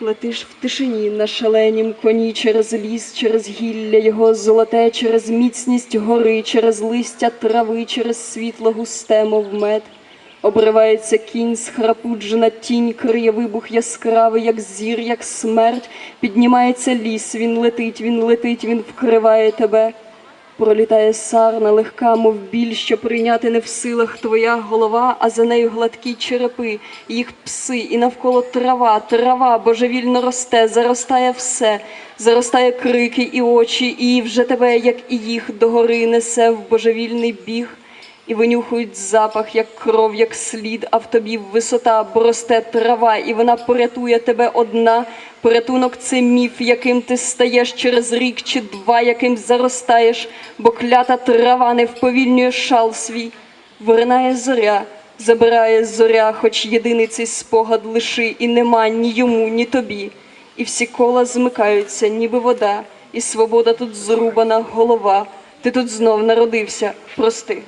Летиш в тишині на шаленім коні через ліс, через гілля його золоте, через міцність гори, через листя трави, через світло густе, мов мед. Обривається кінь, схрапуджена тінь, криє вибух яскравий, як зір, як смерть. Піднімається ліс, він летить, він летить, він вкриває тебе. Пролітає сарна легка, мов біль, що прийняти не в силах твоя голова, а за нею гладкі черепи, їх пси, і навколо трава, трава божевільно росте, заростає все, заростає крики і очі, і вже тебе, як і їх, догори несе в божевільний біг. І винюхують запах, як кров, як слід, а в тобі висота, бо росте трава, і вона порятує тебе одна. Порятунок це міф, яким ти стаєш через рік чи два, яким заростаєш, бо клята трава не вповільнює шал свій. Виринає зоря, забирає зоря, хоч єдиний цей спогад лиши, і нема ні йому, ні тобі. І всі кола змикаються, ніби вода, і свобода тут зрубана голова. Ти тут знов народився, прости.